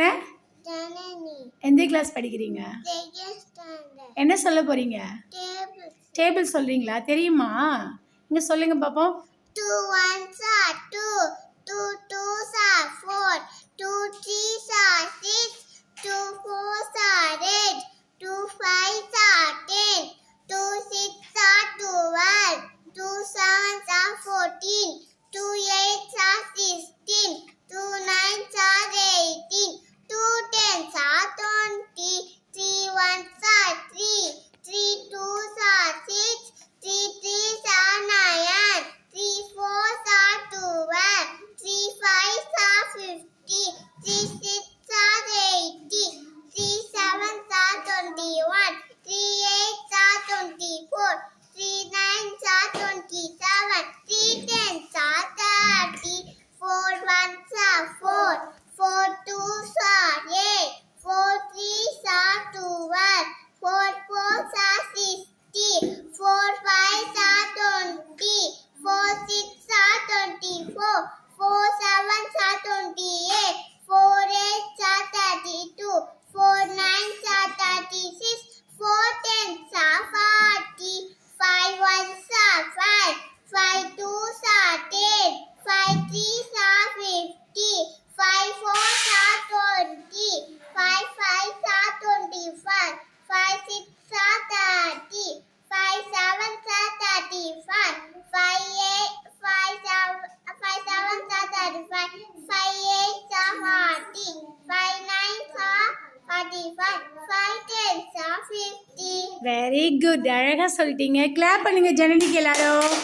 என்ன? எந்த கிளாஸ் படிக்கிறீங்க? என்ன சொல்ல போறீங்க? டேபிள் சொல்றீங்களா? தெரியுமா? இங்க சொல்லுங்க பாப்போம். Two ones are two two twos are 鸡鸡 very good அழகாக சொல்லிட்டீங்க. கிளாப் பண்ணுங்க ஜனனிக்கு எல்லாரும்.